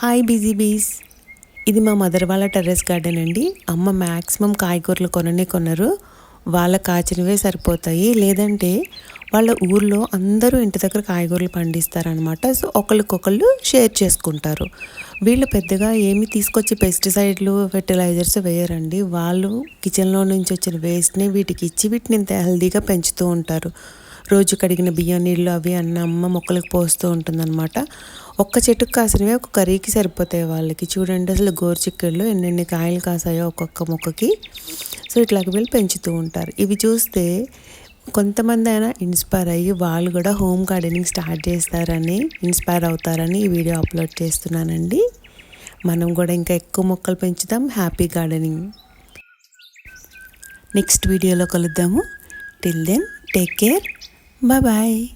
Hi busy బీస్. ఇది మా మదర్ వాళ్ళ టెర్రస్ గార్డెన్ అండి. అమ్మ మ్యాక్సిమం కాయగూరలు కొననే కొనరు. వాళ్ళ కాచినవే సరిపోతాయి. లేదంటే వాళ్ళ ఊర్లో అందరూ ఇంటి దగ్గర కాయగూరలు పండిస్తారనమాట సో ఒకరికొకళ్ళు షేర్ చేసుకుంటారు. వీళ్ళు పెద్దగా ఏమి తీసుకొచ్చి పెస్టిసైడ్లు ఫెర్టిలైజర్స్ వేయరండి. వాళ్ళు కిచెన్లో నుంచి వచ్చిన వేస్ట్ని వీటికి ఇచ్చి వీటిని ఇంత హెల్దీగా పెంచుతూ ఉంటారు. రోజు కడిగిన బియ్యం నీళ్ళు అవి అన్న అమ్మ మొక్కలకు పోస్తూ ఉంటుందన్నమాట. ఒక్క చెట్టుకు కాసినవి ఒక కర్రీకి సరిపోతాయి వాళ్ళకి. చూడండి అసలు గోరుచిక్కళ్ళు ఎన్నెన్ని కాయలు కాసాయో ఒక్కొక్క మొక్కకి. సో ఇట్లాగ వీళ్ళు పెంచుతూ ఉంటారు. ఇవి చూస్తే కొంతమంది అయినా ఇన్స్పైర్ అయ్యి వాళ్ళు కూడా హోమ్ గార్డెనింగ్ స్టార్ట్ చేస్తారని ఇన్స్పైర్ అవుతారని ఈ వీడియో అప్లోడ్ చేస్తున్నానండి. మనం కూడా ఇంకా ఎక్కువ మొక్కలు పెంచుదాం. Happy gardening. నెక్స్ట్ వీడియోలో కలుద్దాము. Till then take care Bye bye.